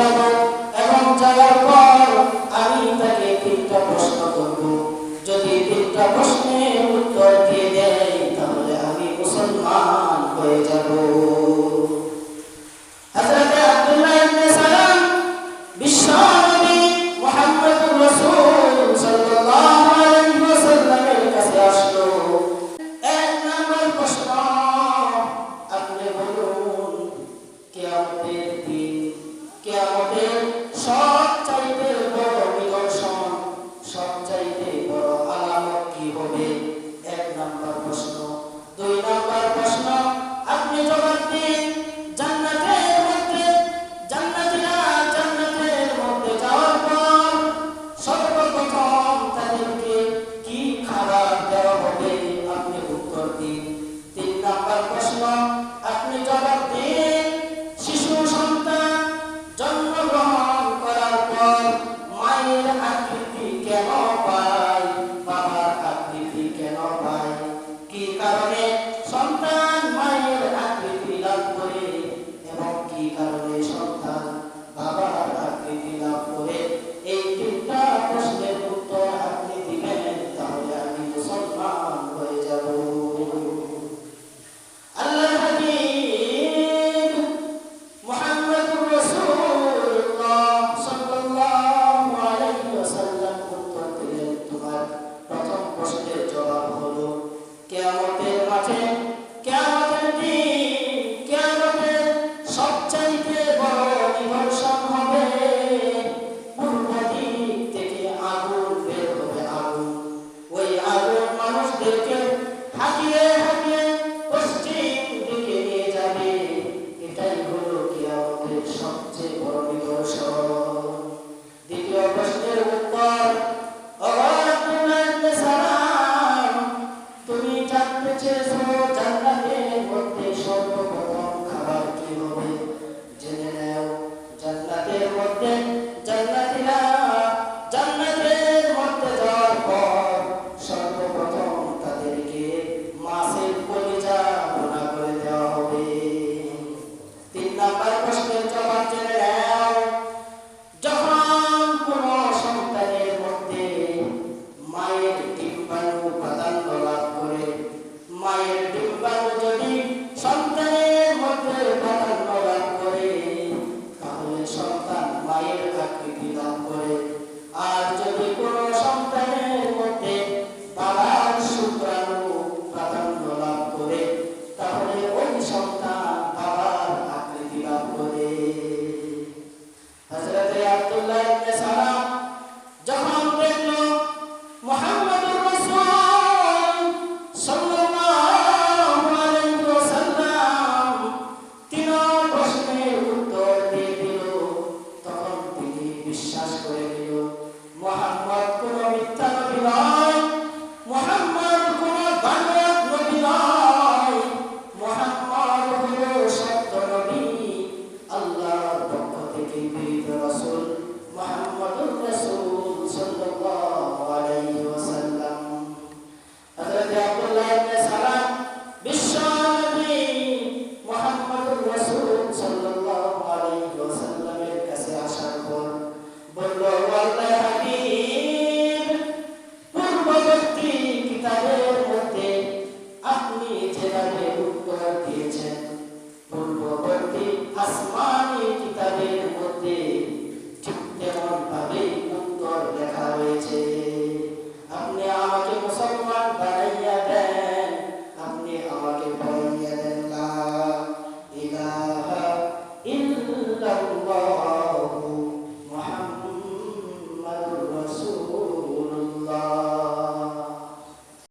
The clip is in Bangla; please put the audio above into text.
যাব এবং যাওয়ার পর আমি তাকে তিনটা প্রশ্ন করব। যদি তিনটা প্রশ্নের উত্তর দিয়ে দেয়, তাহলে আমি মুসলমান হয়ে যাব। হযরত আব্দুল্লাহ ইবনে সালাম বিশ্বনবী মুহাম্মদুর রাসূল क्या होते हैं 나를 위해 사업한 volunteers Bye-bye. capítulo 4,